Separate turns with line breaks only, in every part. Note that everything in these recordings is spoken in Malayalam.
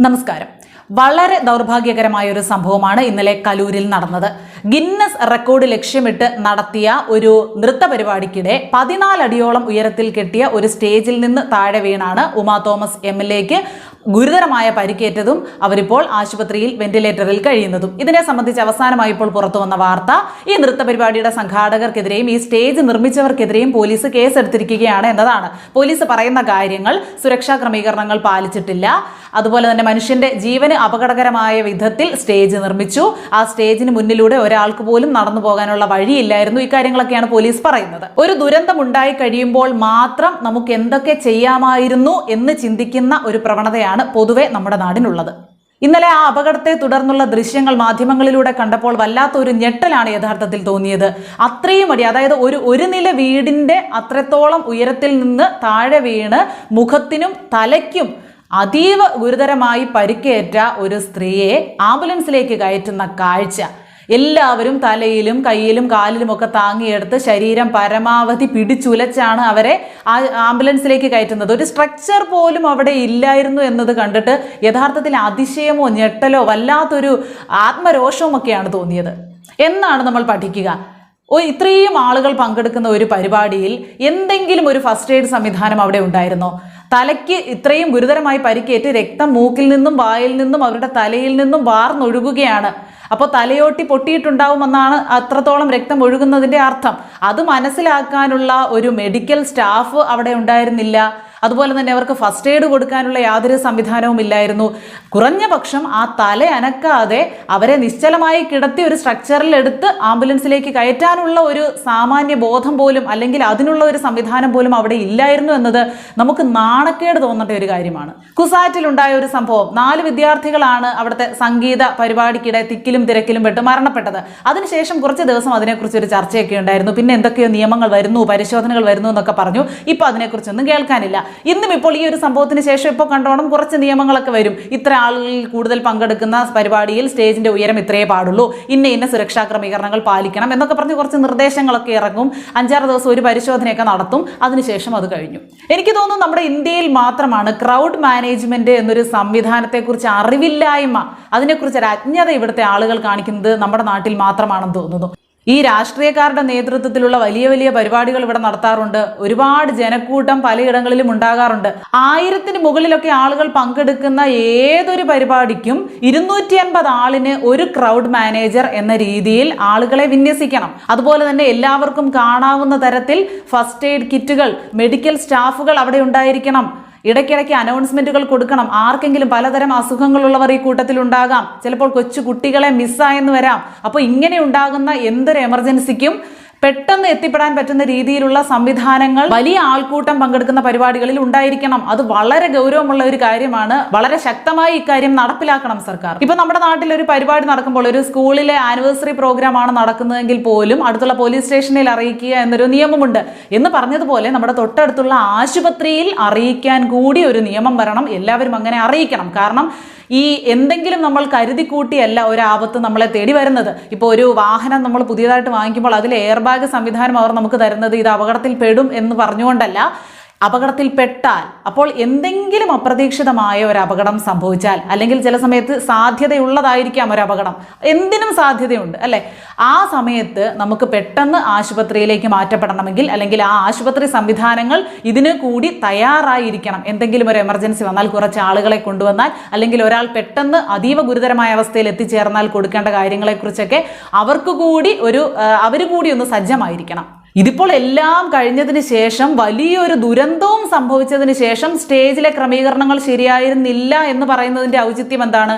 നമസ്കാരം. വളരെ ദൗർഭാഗ്യകരമായ ഒരു സംഭവമാണ് ഇന്നലെ കലൂരിൽ നടന്നത്. ഗിന്നസ് റെക്കോർഡ് ലക്ഷ്യമിട്ട് നടത്തിയ ഒരു നൃത്ത പരിപാടിക്കിടെ പതിനാലടിയോളം ഉയരത്തിൽ കെട്ടിയ ഒരു സ്റ്റേജിൽ നിന്ന് താഴെ വീണാണ് ഉമാ തോമസ് എം എൽ എക്ക് ഗുരുതരമായ പരിക്കേറ്റതും അവരിപ്പോൾ ആശുപത്രിയിൽ വെന്റിലേറ്ററിൽ കഴിയുന്നതും. ഇതിനെ സംബന്ധിച്ച് അവസാനമായി ഇപ്പോൾ പുറത്തു വന്ന വാർത്ത ഈ നൃത്ത പരിപാടിയുടെ സംഘാടകർക്കെതിരെയും ഈ സ്റ്റേജ് നിർമ്മിച്ചവർക്കെതിരെയും പോലീസ് കേസെടുത്തിരിക്കുകയാണ് എന്നതാണ്. പോലീസ് പറയുന്ന കാര്യങ്ങൾ സുരക്ഷാ ക്രമീകരണങ്ങൾ പാലിച്ചിട്ടില്ല. അതുപോലെ തന്നെ മനുഷ്യന്റെ ജീവന് അപകടകരമായ വിധത്തിൽ സ്റ്റേജ് നിർമ്മിച്ചു. ആ സ്റ്റേജിന് മുന്നിലൂടെ ഒരാൾക്ക് പോലും നടന്നു പോകാനുള്ള വഴിയില്ലായിരുന്നു ഇക്കാര്യങ്ങളൊക്കെയാണ് പോലീസ് പറയുന്നത്. ഒരു ദുരന്തം ഉണ്ടായി കഴിയുമ്പോൾ മാത്രം നമുക്ക് എന്തൊക്കെ ചെയ്യാമായിരുന്നു എന്ന് ചിന്തിക്കുന്ന ഒരു പ്രവണതയാണ് പൊതുവെ നമ്മുടെ നാടിനുള്ളത്. ഇന്നലെ ആ അപകടത്തെ തുടർന്നുള്ള ദൃശ്യങ്ങൾ മാധ്യമങ്ങളിലൂടെ കണ്ടപ്പോൾ വല്ലാത്തൊരു ഞെട്ടലാണ് യഥാർത്ഥത്തിൽ തോന്നിയത്. അത്രയും അടി അതായത് ഒരു ഒരു നില വീടിന്റെ അത്രത്തോളം ഉയരത്തിൽ നിന്ന് താഴെ വീണ് മുഖത്തിനും തലയ്ക്കും അതീവ ഗുരുതരമായി പരിക്കേറ്റ ഒരു സ്ത്രീയെ ആംബുലൻസിലേക്ക് കയറ്റുന്ന കാഴ്ച എല്ലാവരും തലയിലും കയ്യിലും കാലിലും ഒക്കെ താങ്ങിയെടുത്ത് ശരീരം പരമാവധി പിടിച്ചുലച്ചാണ് അവരെ ആംബുലൻസിലേക്ക് കയറ്റുന്നത്. ഒരു സ്ട്രക്ചർ പോലും അവിടെ ഇല്ലായിരുന്നു എന്നത് കണ്ടിട്ട് യഥാർത്ഥത്തിൽ അതിശയമോ ഞെട്ടലോ വല്ലാത്തൊരു ആത്മരോഷവും ഒക്കെയാണ് തോന്നിയത്. എന്നാണ് നമ്മൾ പഠിക്കുക. ഓ ഇത്രയും ആളുകൾ പങ്കെടുക്കുന്ന ഒരു പരിപാടിയിൽ എന്തെങ്കിലും ഒരു ഫസ്റ്റ് എയ്ഡ് സംവിധാനം അവിടെ ഉണ്ടായിരുന്നോ? തലയ്ക്ക് ഇത്രയും ഗുരുതരമായി പരിക്കേറ്റ് രക്തം മൂക്കിൽ നിന്നും വായിൽ നിന്നും അവരുടെ തലയിൽ നിന്നും വാർന്നൊഴുകുകയാണ്. അപ്പോൾ തലയോട്ടി പൊട്ടിയിട്ടുണ്ടാവുമെന്നാണ് അത്രത്തോളം രക്തം ഒഴുകുന്നതിന്റെ അർത്ഥം. അത് മനസ്സിലാക്കാനുള്ള ഒരു മെഡിക്കൽ സ്റ്റാഫ് അവിടെ ഉണ്ടായിരുന്നില്ല. അതുപോലെ തന്നെ അവർക്ക് ഫസ്റ്റ് എയ്ഡ് കൊടുക്കാനുള്ള യാതൊരു സംവിധാനവും ഇല്ലായിരുന്നു. കുറഞ്ഞ പക്ഷം ആ തല അനക്കാതെ അവരെ നിശ്ചലമായി കിടത്തി ഒരു സ്ട്രക്ചറിൽ എടുത്ത് ആംബുലൻസിലേക്ക് കയറ്റാനുള്ള ഒരു സാമാന്യ ബോധം പോലും അല്ലെങ്കിൽ അതിനുള്ള ഒരു സംവിധാനം പോലും അവിടെ ഇല്ലായിരുന്നു എന്നത് നമുക്ക് നാണക്കേട് തോന്നേണ്ട ഒരു കാര്യമാണ്. കുസാറ്റിൽ ഉണ്ടായ ഒരു സംഭവം. നാല് വിദ്യാർത്ഥികളാണ് അവിടുത്തെ സംഗീത പരിപാടിക്കിടെ തിക്കിലും തിരക്കിലും പെട്ട് മരണപ്പെട്ടത്. അതിനുശേഷം കുറച്ച് ദിവസം അതിനെക്കുറിച്ച് ഒരു ചർച്ചയൊക്കെ ഉണ്ടായിരുന്നു. പിന്നെ എന്തൊക്കെയോ നിയമങ്ങൾ വരുന്നു പരിശോധനകൾ വരുന്നു എന്നൊക്കെ പറഞ്ഞു. ഇപ്പൊ അതിനെക്കുറിച്ചൊന്നും കേൾക്കാനില്ല. ഇന്നും ഇപ്പോൾ ഈ ഒരു സംഭവത്തിന് ശേഷം ഇപ്പോൾ കണ്ടോണം കുറച്ച് നിയമങ്ങളൊക്കെ വരും. ഇത്ര ആളുകളിൽ കൂടുതൽ പങ്കെടുക്കുന്ന പരിപാടിയിൽ സ്റ്റേജിന്റെ ഉയരം ഇത്രയേ പാടുള്ളൂ. ഇന്ന ഇന്ന സുരക്ഷാ ക്രമീകരണങ്ങൾ പാലിക്കണം എന്നൊക്കെ പറഞ്ഞ് കുറച്ച് നിർദ്ദേശങ്ങളൊക്കെ ഇറങ്ങും. അഞ്ചാറ് ദിവസം ഒരു പരിശോധനയൊക്കെ നടത്തും. അതിനുശേഷം അത് കഴിഞ്ഞു. എനിക്ക് തോന്നുന്നു നമ്മുടെ ഇന്ത്യയിൽ മാത്രമാണ് ക്രൗഡ് മാനേജ്മെന്റ് എന്നൊരു സംവിധാനത്തെക്കുറിച്ച് അറിവില്ലായ്മ അതിനെക്കുറിച്ച് ഒരു അജ്ഞത ഇവിടുത്തെ ആളുകൾ കാണിക്കുന്നത് നമ്മുടെ നാട്ടിൽ മാത്രമാണെന്ന് തോന്നുന്നു. ഈ രാഷ്ട്രീയക്കാരുടെ നേതൃത്വത്തിലുള്ള വലിയ വലിയ പരിപാടികൾ ഇവിടെ നടത്താറുണ്ട്. ഒരുപാട് ജനക്കൂട്ടം പലയിടങ്ങളിലും ഉണ്ടാകാറുണ്ട്. ആയിരത്തിന് മുകളിലൊക്കെ ആളുകൾ പങ്കെടുക്കുന്ന ഏതൊരു പരിപാടിക്കും ഇരുന്നൂറ്റി അൻപത് ആളിന് ഒരു ക്രൗഡ് മാനേജർ എന്ന രീതിയിൽ ആളുകളെ വിന്യസിക്കണം. അതുപോലെ തന്നെ എല്ലാവർക്കും കാണാവുന്ന തരത്തിൽ ഫസ്റ്റ് എയ്ഡ് കിറ്റുകൾ മെഡിക്കൽ സ്റ്റാഫുകൾ അവിടെ ഉണ്ടായിരിക്കണം. ഇടയ്ക്കിടയ്ക്ക് അനൗൺസ്മെന്റുകൾ കൊടുക്കണം. ആർക്കെങ്കിലും പലതരം അസുഖങ്ങളുള്ളവർ ഈ കൂട്ടത്തിൽ ഉണ്ടാകാം. ചിലപ്പോൾ കൊച്ചു കുട്ടികളെ മിസ്സായെന്ന് വരാം. അപ്പോൾ ഇങ്ങനെ ഉണ്ടാകുന്ന എന്തൊരു എമർജൻസിക്കും പെട്ടെന്ന് എത്തിപ്പെടാൻ പറ്റുന്ന രീതിയിലുള്ള സംവിധാനങ്ങൾ വലിയ ആൾക്കൂട്ടം പങ്കെടുക്കുന്ന പരിപാടികളിൽ ഉണ്ടായിരിക്കണം. അത് വളരെ ഗൗരവമുള്ള ഒരു കാര്യമാണ്. വളരെ ശക്തമായി ഇക്കാര്യം നടപ്പിലാക്കണം സർക്കാർ. ഇപ്പൊ നമ്മുടെ നാട്ടിൽ ഒരു പരിപാടി നടക്കുമ്പോൾ ഒരു സ്കൂളിലെ ആനിവേഴ്സറി പ്രോഗ്രാം ആണ് നടക്കുന്നതെങ്കിൽ പോലും അടുത്തുള്ള പോലീസ് സ്റ്റേഷനിൽ അറിയിക്കുക എന്നൊരു നിയമമുണ്ട്. എന്ന് പറഞ്ഞതുപോലെ നമ്മുടെ തൊട്ടടുത്തുള്ള ആശുപത്രിയിൽ അറിയിക്കാൻ കൂടി ഒരു നിയമം വരണം. എല്ലാവരും അങ്ങനെ അറിയിക്കണം. കാരണം ഈ എന്തെങ്കിലും നമ്മൾ കരുതി കൂട്ടിയല്ല ഒരു ആപത്ത് നമ്മളെ തേടി വരുന്നത്. ഇപ്പോൾ ഒരു വാഹനം നമ്മൾ പുതിയതായിട്ട് വാങ്ങിക്കുമ്പോൾ അതിൽ എയർ ബാഗ് സംവിധാനം അവർ നമുക്ക് തരുന്നത് ഇത് അപകടത്തിൽ പെടും എന്ന് പറഞ്ഞുകൊണ്ടല്ല. അപകടത്തിൽപ്പെട്ടാൽ അപ്പോൾ എന്തെങ്കിലും അപ്രതീക്ഷിതമായ ഒരു അപകടം സംഭവിച്ചാൽ അല്ലെങ്കിൽ ചില സമയത്ത് സാധ്യതയുള്ളതായിരിക്കാം ഒരു അപകടം. എന്തിനും സാധ്യതയുണ്ട് അല്ലെ? ആ സമയത്ത് നമുക്ക് പെട്ടെന്ന് ആശുപത്രിയിലേക്ക് മാറ്റപ്പെടണമെങ്കിൽ അല്ലെങ്കിൽ ആ ആശുപത്രി സംവിധാനങ്ങൾ ഇതിന് കൂടി തയ്യാറായിരിക്കണം. എന്തെങ്കിലും ഒരു എമർജൻസി വന്നാൽ കുറച്ച് ആളുകളെ കൊണ്ടുവന്നാൽ അല്ലെങ്കിൽ ഒരാൾ പെട്ടെന്ന് അതീവ ഗുരുതരമായ അവസ്ഥയിൽ എത്തിച്ചേർന്നാൽ കൊടുക്കേണ്ട കാര്യങ്ങളെക്കുറിച്ചൊക്കെ അവർക്ക് കൂടി ഒരു അവർ കൂടി ഒന്ന് സജ്ജമായിരിക്കണം. ഇതിപ്പോൾ എല്ലാം കഴിഞ്ഞതിന് ശേഷം വലിയൊരു ദുരന്തവും സംഭവിച്ചതിന് ശേഷം സ്റ്റേജിലെ ക്രമീകരണങ്ങൾ ശരിയായിരുന്നില്ല എന്ന് പറയുന്നതിന്റെ ഔചിത്യം എന്താണ്?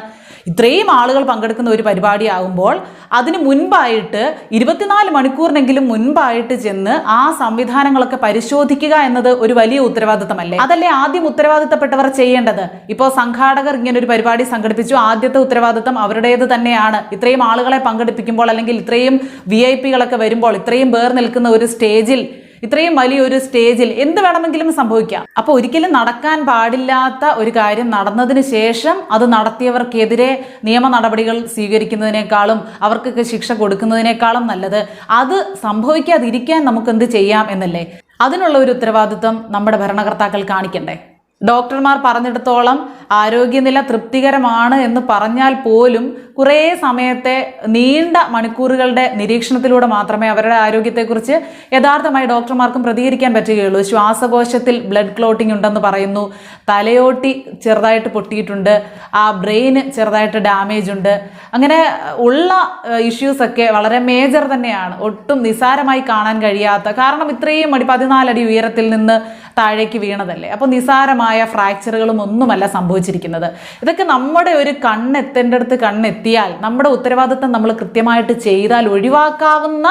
ഇത്രയും ആളുകൾ പങ്കെടുക്കുന്ന ഒരു പരിപാടിയാകുമ്പോൾ അതിന് മുൻപായിട്ട് ഇരുപത്തിനാല് മണിക്കൂറിനെങ്കിലും മുൻപായിട്ട് ചെന്ന് ആ സംവിധാനങ്ങളൊക്കെ പരിശോധിക്കുക എന്നത് ഒരു വലിയ ഉത്തരവാദിത്തമല്ലേ? അതല്ലേ ആദ്യം ഉത്തരവാദിത്തപ്പെട്ടവർ ചെയ്യേണ്ടത്? ഇപ്പോൾ സംഘാടകർ ഇങ്ങനെ ഒരു പരിപാടി സംഘടിപ്പിച്ചു. ആദ്യത്തെ ഉത്തരവാദിത്തം അവരുടേത് തന്നെയാണ്. ഇത്രയും ആളുകളെ പങ്കെടുപ്പിക്കുമ്പോൾ അല്ലെങ്കിൽ ഇത്രയും വി ഐ പികളൊക്കെ വരുമ്പോൾ ഇത്രയും പേർ നിൽക്കുന്ന ഒരു സ്റ്റേജിൽ ഇത്രയും വലിയൊരു സ്റ്റേജിൽ എന്ത് വേണമെങ്കിലും സംഭവിക്കാം. അപ്പൊ ഒരിക്കലും നടക്കാൻ പാടില്ലാത്ത ഒരു കാര്യം നടന്നതിന് ശേഷം അത് നടത്തിയവർക്കെതിരെ നിയമ നടപടികൾ സ്വീകരിക്കുന്നതിനേക്കാളും അവർക്കൊക്കെ ശിക്ഷ കൊടുക്കുന്നതിനേക്കാളും നല്ലത്. അത് സംഭവിക്കാതിരിക്കാൻ നമുക്ക് എന്ത് ചെയ്യാം എന്നല്ലേ? അതിനുള്ള ഒരു ഉത്തരവാദിത്വം നമ്മുടെ ഭരണകർത്താക്കൾ കാണിക്കണ്ടേ? ഡോക്ടർമാർ പറഞ്ഞിടത്തോളം ആരോഗ്യനില തൃപ്തികരമാണ് എന്ന് പറഞ്ഞാൽ പോലും കുറേ സമയത്തെ നീണ്ട മണിക്കൂറുകളുടെ നിരീക്ഷണത്തിലൂടെ മാത്രമേ അവരുടെ ആരോഗ്യത്തെക്കുറിച്ച് യഥാർത്ഥമായി ഡോക്ടർമാർക്കും പ്രതികരിക്കാൻ പറ്റുകയുള്ളൂ. ശ്വാസകോശത്തിൽ ബ്ലഡ് ക്ലോട്ടിംഗ് ഉണ്ടെന്ന് പറയുന്നു. തലയോട്ടി ചെറുതായിട്ട് പൊട്ടിയിട്ടുണ്ട്. ആ ബ്രെയിന് ചെറുതായിട്ട് ഡാമേജ് ഉണ്ട്. അങ്ങനെ ഉള്ള ഇഷ്യൂസൊക്കെ വളരെ മേജർ തന്നെയാണ്. ഒട്ടും നിസാരമായി കാണാൻ കഴിയാത്ത കാരണം ഇത്രയും അടി പതിനാലടി ഉയരത്തിൽ നിന്ന് താഴേക്ക് വീണതല്ലേ? അപ്പോൾ നിസാരമായ ഫ്രാക്ചറുകളും ഒന്നുമല്ല സംഭവിച്ചിരിക്കുന്നത്. ഇതൊക്കെ നമ്മുടെ ഒരു കണ്ണെത്തേണ്ടടുത്ത് കണ്ണെത്തിയാൽ നമ്മുടെ ഉത്തരവാദിത്തം നമ്മൾ കൃത്യമായിട്ട് ചെയ്താൽ ഒഴിവാക്കാവുന്ന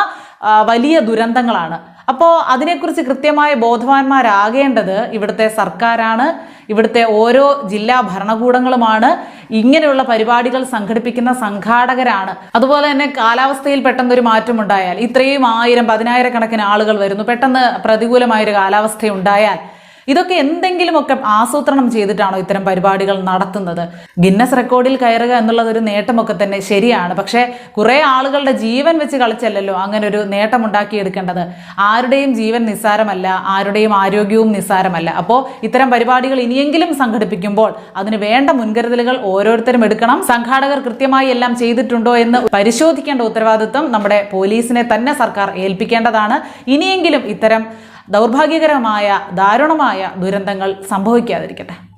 വലിയ ദുരന്തങ്ങളാണ്. അപ്പോൾ അതിനെക്കുറിച്ച് കൃത്യമായ ബോധവാന്മാരാകേണ്ടത് ഇവിടുത്തെ സർക്കാരാണ്. ഇവിടുത്തെ ഓരോ ജില്ലാ ഭരണകൂടങ്ങളുമാണ്. ഇങ്ങനെയുള്ള പരിപാടികൾ സംഘടിപ്പിക്കുന്ന സംഘാടകരാണ്. അതുപോലെ തന്നെ കാലാവസ്ഥയിൽ പെട്ടെന്നൊരു മാറ്റം ഉണ്ടായാൽ ഇത്രയും ആയിരം പതിനായിരക്കണക്കിന് ആളുകൾ വരുന്നു. പെട്ടെന്ന് പ്രതികൂലമായൊരു കാലാവസ്ഥ ഉണ്ടായാൽ ഇതൊക്കെ എന്തെങ്കിലുമൊക്കെ ആസൂത്രണം ചെയ്തിട്ടാണോ ഇത്തരം പരിപാടികൾ നടത്തുന്നത്? ഗിന്നസ് റെക്കോർഡിൽ കയറുക എന്നുള്ളത് ഒരു നേട്ടമൊക്കെ തന്നെ ശരിയാണ്. പക്ഷേ കുറേ ആളുകളുടെ ജീവൻ വെച്ച് കളിച്ചല്ലല്ലോ അങ്ങനെ ഒരു നേട്ടം ഉണ്ടാക്കിയെടുക്കേണ്ടത് ആരുടെയും ജീവൻ നിസ്സാരമല്ല ആരുടെയും ആരോഗ്യവും നിസ്സാരമല്ല. അപ്പോൾ ഇത്തരം പരിപാടികൾ ഇനിയെങ്കിലും സംഘടിപ്പിക്കുമ്പോൾ അതിന് വേണ്ട മുൻകരുതലുകൾ ഓരോരുത്തരും എടുക്കണം. സംഘാടകർ കൃത്യമായി എല്ലാം ചെയ്തിട്ടുണ്ടോ എന്ന് പരിശോധിക്കേണ്ട ഉത്തരവാദിത്വം നമ്മുടെ പോലീസിനെ തന്നെ സർക്കാർ ഏൽപ്പിക്കേണ്ടതാണ്. ഇനിയെങ്കിലും ഇത്തരം ദൗർഭാഗ്യകരമായ ദാരുണമായ ദുരന്തങ്ങൾ സംഭവിക്കാതിരിക്കട്ടെ.